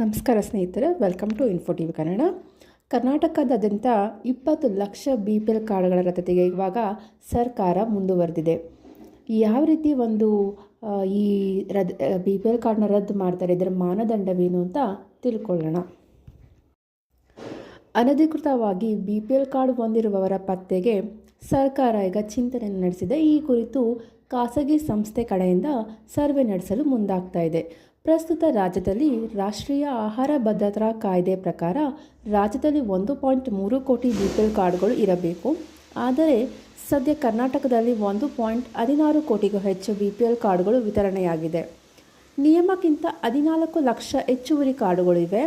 ನಮಸ್ಕಾರ ಸ್ನೇಹಿತರೆ welcome to info T V Kannada. ಕರ್ನಾಟಕದಾದ್ಯಂತ ಇಪ್ಪತ್ತು ಲಕ್ಷ ಬಿ ಪಿ ಎಲ್ ಕಾರ್ಡ್ಗಳ ರದ್ದತಿಗೆ ಇವಾಗ ಸರ್ಕಾರ ಮುಂದುವರೆದಿದೆ. ಯಾವ ರೀತಿ ಒಂದು ಈ ರದ್ ಬಿ ಪಿ ಎಲ್ ಕಾರ್ಡ್ನ ರದ್ದು ಮಾಡ್ತಾರೆ, ಇದರ ಮಾನದಂಡವೇನು ಅಂತ ತಿಳ್ಕೊಳ್ಳೋಣ. ಅನಧಿಕೃತವಾಗಿ ಬಿ ಪಿ ಎಲ್ ಕಾರ್ಡ್ ಹೊಂದಿರುವವರ ಪತ್ತೆಗೆ ಸರ್ಕಾರ ಈಗ ಚಿಂತನೆ ನಡೆಸಿದೆ. ಈ ಕುರಿತು ಖಾಸಗಿ ಸಂಸ್ಥೆ ಕಡೆಯಿಂದ ಸರ್ವೆ ನಡೆಸಲು ಮುಂದಾಗ್ತಾ ಇದೆ. ಪ್ರಸ್ತುತ ರಾಜ್ಯದಲ್ಲಿ ರಾಷ್ಟ್ರೀಯ ಆಹಾರ ಭದ್ರತಾ ಕಾಯ್ದೆ ಪ್ರಕಾರ ರಾಜ್ಯದಲ್ಲಿ ಒಂದು ಪಾಯಿಂಟ್ ಮೂರು ಕೋಟಿ ಬಿ ಪಿ ಎಲ್ ಕಾರ್ಡ್ಗಳು ಇರಬೇಕು. ಆದರೆ ಸದ್ಯ ಕರ್ನಾಟಕದಲ್ಲಿ ಒಂದು ಪಾಯಿಂಟ್ ಹದಿನಾರು ಕೋಟಿಗೂ ಹೆಚ್ಚು ಬಿ ಪಿ ಎಲ್ ಕಾರ್ಡ್ಗಳು ವಿತರಣೆಯಾಗಿದೆ. ನಿಯಮಕ್ಕಿಂತ ಹದಿನಾಲ್ಕು ಲಕ್ಷ ಹೆಚ್ಚುವರಿ ಕಾರ್ಡುಗಳು ಇವೆ.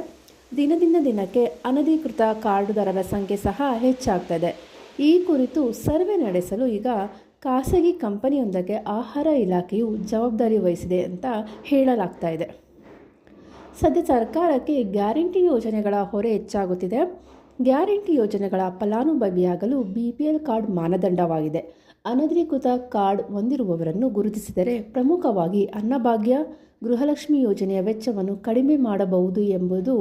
ದಿನದಿಂದ ದಿನಕ್ಕೆ ಅನಧಿಕೃತ ಕಾರ್ಡುದಾರರ ಸಂಖ್ಯೆ ಸಹ ಹೆಚ್ಚಾಗ್ತದೆ. ಈ ಕುರಿತು ಸರ್ವೆ ನಡೆಸಲು ಈಗ ಖಾಸಗಿ ಕಂಪನಿಯೊಂದಕ್ಕೆ ಆಹಾರ ಇಲಾಖೆಯು ಜವಾಬ್ದಾರಿ ವಹಿಸಿದೆ ಅಂತ ಹೇಳಲಾಗ್ತಾ ಇದೆ. ಸದ್ಯ ಸರ್ಕಾರಕ್ಕೆ ಗ್ಯಾರಂಟಿ ಯೋಜನೆಗಳ ಹೊರೆ ಹೆಚ್ಚಾಗುತ್ತಿದೆ. ಗ್ಯಾರಂಟಿ ಯೋಜನೆಗಳ ಫಲಾನುಭವಿಯಾಗಲು ಬಿ ಪಿ ಎಲ್ ಕಾರ್ಡ್ ಮಾನದಂಡವಾಗಿದೆ. ಅನಧಿಕೃತ ಕಾರ್ಡ್ ಹೊಂದಿರುವವರನ್ನು ಗುರುತಿಸಿದರೆ ಪ್ರಮುಖವಾಗಿ ಅನ್ನಭಾಗ್ಯ, ಗೃಹಲಕ್ಷ್ಮಿ ಯೋಜನೆಯ ವೆಚ್ಚವನ್ನು ಕಡಿಮೆ ಮಾಡಬಹುದು ಎಂಬುದು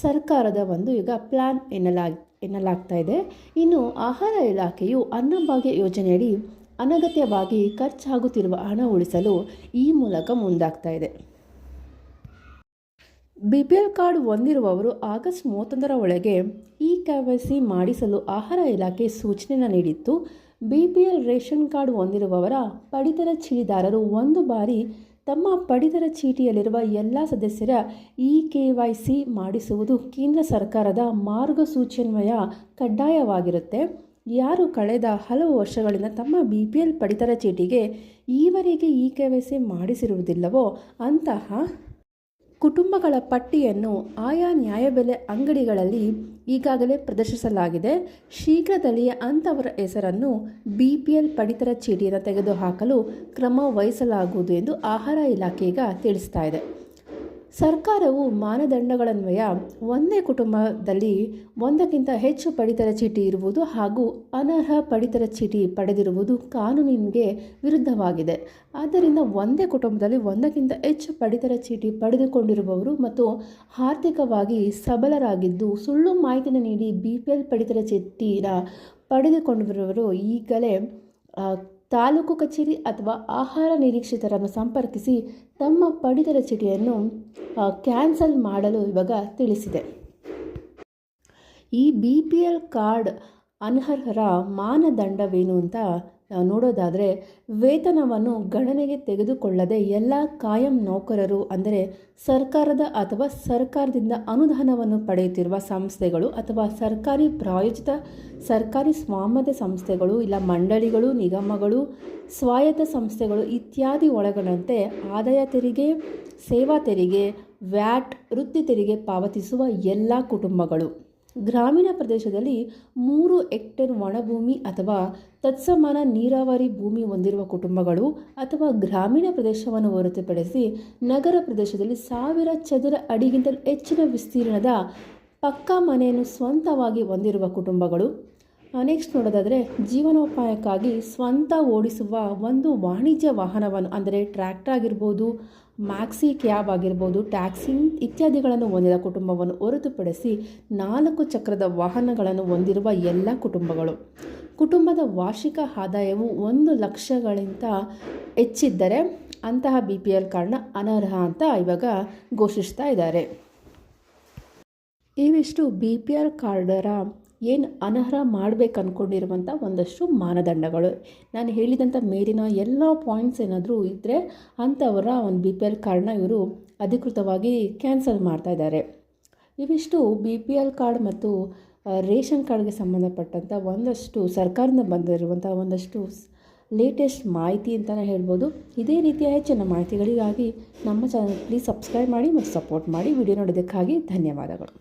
ಸರ್ಕಾರದ ಒಂದು ಈಗ ಪ್ಲಾನ್ ಎನ್ನಲಾಗಿ, ಎನ್ನಲಾಗ್ತಾ ಇದೆ. ಇನ್ನು ಆಹಾರ ಇಲಾಖೆಯು ಅನ್ನಭಾಗ್ಯ ಯೋಜನೆಯಡಿ ಅನಗತ್ಯವಾಗಿ ಖರ್ಚಾಗುತ್ತಿರುವ ಹಣ ಉಳಿಸಲು ಈ ಮೂಲಕ ಮುಂದಾಗ್ತಾ ಇದೆ. ಬಿ ಪಿ ಎಲ್ ಕಾರ್ಡ್ ಹೊಂದಿರುವವರು ಆಗಸ್ಟ್ ಮೂವತ್ತೊಂದರ ಒಳಗೆ ಇ ಕೆ ಮಾಡಿಸಲು ಆಹಾರ ಇಲಾಖೆ ಸೂಚನೆಯನ್ನು ನೀಡಿತ್ತು. B P L ration card ಹೊಂದಿರುವವರ ಪಡಿತರ ಚೀಟಿದಾರರು ಒಂದು ಬಾರಿ ತಮ್ಮ ಪಡಿತರ ಚೀಟಿಯಲ್ಲಿರುವ ಎಲ್ಲ ಸದಸ್ಯರ ಇ ಕೆ ವೈ ಸಿ ಮಾಡಿಸುವುದು ಕೇಂದ್ರ ಸರ್ಕಾರದ ಮಾರ್ಗಸೂಚಿಯನ್ವಯ ಕಡ್ಡಾಯವಾಗಿರುತ್ತೆ. ಯಾರು ಕಳೆದ ಹಲವು ವರ್ಷಗಳಿಂದ ತಮ್ಮ ಬಿ ಪಿ ಎಲ್ ಪಡಿತರ ಚೀಟಿಗೆ ಈವರೆಗೆ ಇ ಕೆ ವೈ ಸಿ ಮಾಡಿಸಿರುವುದಿಲ್ಲವೋ ಅಂತಹ ಕುಟುಂಬಗಳ ಪಟ್ಟಿಯನ್ನು ಆಯಾ ನ್ಯಾಯಬೆಲೆ ಅಂಗಡಿಗಳಲ್ಲಿ ಈಗಾಗಲೇ ಪ್ರದರ್ಶಿಸಲಾಗಿದೆ. ಶೀಘ್ರದಲ್ಲಿಯೇ ಅಂಥವರ ಹೆಸರನ್ನು ಬಿ ಪಿ ಎಲ್ ಪಡಿತರ ಚೀಟಿಯನ್ನು ತೆಗೆದುಹಾಕಲು ಕ್ರಮ ವಹಿಸಲಾಗುವುದು ಎಂದು ಆಹಾರ ಇಲಾಖೆ ಈಗ ತಿಳಿಸ್ತಾ ಇದೆ. ಸರ್ಕಾರವು ಮಾನದಂಡಗಳನ್ವಯ ಒಂದೇ ಕುಟುಂಬದಲ್ಲಿ ಒಂದಕ್ಕಿಂತ ಹೆಚ್ಚು ಪಡಿತರ ಚೀಟಿ ಇರುವುದು ಹಾಗೂ ಅನರ್ಹ ಪಡಿತರ ಚೀಟಿ ಪಡೆದಿರುವುದು ಕಾನೂನಿಗೆ ವಿರುದ್ಧವಾಗಿದೆ. ಆದ್ದರಿಂದ ಒಂದೇ ಕುಟುಂಬದಲ್ಲಿ ಒಂದಕ್ಕಿಂತ ಹೆಚ್ಚು ಪಡಿತರ ಚೀಟಿ ಪಡೆದುಕೊಂಡಿರುವವರು ಮತ್ತು ಆರ್ಥಿಕವಾಗಿ ಸಬಲರಾಗಿದ್ದು ಸುಳ್ಳು ಮಾಹಿತಿನ ನೀಡಿ ಬಿ ಪಿ ಎಲ್ ಪಡಿತರ ಚೀಟಿನ ಪಡೆದುಕೊಂಡಿರುವವರು ಈಗಲೇ ತಾಲೂಕು ಕಚೇರಿ ಅಥವಾ ಆಹಾರ ನಿರೀಕ್ಷಿತರನ್ನು ಸಂಪರ್ಕಿಸಿ ತಮ್ಮ ಪಡಿತರ ಚೀಟಿಯನ್ನು ಕ್ಯಾನ್ಸಲ್ ಮಾಡಲು ಇವಾಗ ತಿಳಿಸಿದೆ. ಈ ಬಿ ಪಿ ಎಲ್ ಕಾರ್ಡ್ ಅನರ್ಹರ ಮಾನದಂಡವೇನು ಅಂತ ನೋಡೋದಾದರೆ ವೇತನವನ್ನು ಗಣನೆಗೆ ತೆಗೆದುಕೊಳ್ಳದೆ ಎಲ್ಲ ಕಾಯಂ ನೌಕರರು, ಅಂದರೆ ಸರ್ಕಾರದ ಅಥವಾ ಸರ್ಕಾರದಿಂದ ಅನುದಾನವನ್ನು ಪಡೆಯುತ್ತಿರುವ ಸಂಸ್ಥೆಗಳು ಅಥವಾ ಸರ್ಕಾರಿ ಪ್ರಾಯೋಜಿತ ಸರ್ಕಾರಿ ಸ್ವಾಮ್ಯದ ಸಂಸ್ಥೆಗಳು ಇಲ್ಲ ಮಂಡಳಿಗಳು, ನಿಗಮಗಳು, ಸ್ವಾಯತ್ತ ಸಂಸ್ಥೆಗಳು ಇತ್ಯಾದಿ ಒಳಗೊಂಡಂತೆ ಆದಾಯ ತೆರಿಗೆ, ಸೇವಾ ತೆರಿಗೆ, ವ್ಯಾಟ್ ವೃತ್ತಿ ತೆರಿಗೆ ಪಾವತಿಸುವ ಎಲ್ಲ ಕುಟುಂಬಗಳು. ಗ್ರಾಮೀಣ ಪ್ರದೇಶದಲ್ಲಿ ಮೂರು ಹೆಕ್ಟೇರ್ ಒಣಭೂಮಿ ಅಥವಾ ತತ್ಸಮಾನ ನೀರಾವರಿ ಭೂಮಿ ಹೊಂದಿರುವ ಕುಟುಂಬಗಳು ಅಥವಾ ಗ್ರಾಮೀಣ ಪ್ರದೇಶವನ್ನು ಹೊರತುಪಡಿಸಿ ನಗರ ಪ್ರದೇಶದಲ್ಲಿ ಸಾವಿರ ಚದರ ಅಡಿಗಿಂತಲೂ ಹೆಚ್ಚಿನ ವಿಸ್ತೀರ್ಣದ ಪಕ್ಕಾ ಮನೆಯನ್ನು ಸ್ವಂತವಾಗಿ ಹೊಂದಿರುವ ಕುಟುಂಬಗಳು. ನೆಕ್ಸ್ಟ್ ನೋಡೋದಾದರೆ ಜೀವನೋಪಾಯಕ್ಕಾಗಿ ಸ್ವಂತ ಓಡಿಸುವ ಒಂದು ವಾಣಿಜ್ಯ ವಾಹನವನ್ನು, ಅಂದರೆ ಟ್ರ್ಯಾಕ್ಟರ್ ಆಗಿರ್ಬೋದು ಮ್ಯಾಕ್ಸಿ ಕ್ಯಾಬ್ ಆಗಿರ್ಬೋದು ಟ್ಯಾಕ್ಸಿ ಇತ್ಯಾದಿಗಳನ್ನು ಹೊಂದಿದ ಕುಟುಂಬವನ್ನು ಹೊರತುಪಡಿಸಿ ನಾಲ್ಕು ಚಕ್ರದ ವಾಹನಗಳನ್ನು ಹೊಂದಿರುವ ಎಲ್ಲ ಕುಟುಂಬಗಳು. ಕುಟುಂಬದ ವಾರ್ಷಿಕ ಆದಾಯವು ಒಂದು ಲಕ್ಷಗಳಿಂದ ಹೆಚ್ಚಿದ್ದರೆ ಅಂತಹ ಬಿ ಪಿ ಎಲ್ ಕಾರ್ಡ್ನ ಅನರ್ಹ ಅಂತ ಇವಾಗ ಘೋಷಿಸ್ತಾ ಇದ್ದಾರೆ. ಇವಿಷ್ಟು ಬಿ ಪಿ ಎಲ್ ಕಾರ್ಡರ ಏನು ಅನರ್ಹ ಮಾಡಬೇಕು ಅಂದ್ಕೊಂಡಿರುವಂಥ ಒಂದಷ್ಟು ಮಾನದಂಡಗಳು. ನಾನು ಹೇಳಿದಂಥ ಮೇಲಿನ ಎಲ್ಲ ಪಾಯಿಂಟ್ಸ್ ಏನಾದರೂ ಇದ್ದರೆ ಅಂಥವರ ಒಂದು ಬಿ ಪಿ ಎಲ್ ಕಾರ್ಡ್ನ ಇವರು ಅಧಿಕೃತವಾಗಿ ಕ್ಯಾನ್ಸಲ್ ಮಾಡ್ತಾ ಇದ್ದಾರೆ. ಇವಿಷ್ಟು ಬಿ ಪಿ ಎಲ್ ಕಾರ್ಡ್ ಮತ್ತು ರೇಷನ್ ಕಾರ್ಡ್ಗೆ ಸಂಬಂಧಪಟ್ಟಂಥ ಒಂದಷ್ಟು ಸರ್ಕಾರದಿಂದ ಬಂದಿರುವಂಥ ಒಂದಷ್ಟು ಲೇಟೆಸ್ಟ್ ಮಾಹಿತಿ ಅಂತಲೇ ಹೇಳ್ಬೋದು. ಇದೇ ರೀತಿಯ ಹೆಚ್ಚಿನ ಮಾಹಿತಿಗಳಿಗಾಗಿ ನಮ್ಮ ಚಾನಲ್ ಪ್ಲೀಸ್ ಸಬ್ಸ್ಕ್ರೈಬ್ ಮಾಡಿ ಮತ್ತು ಸಪೋರ್ಟ್ ಮಾಡಿ. ವಿಡಿಯೋ ನೋಡೋದಕ್ಕಾಗಿ ಧನ್ಯವಾದಗಳು.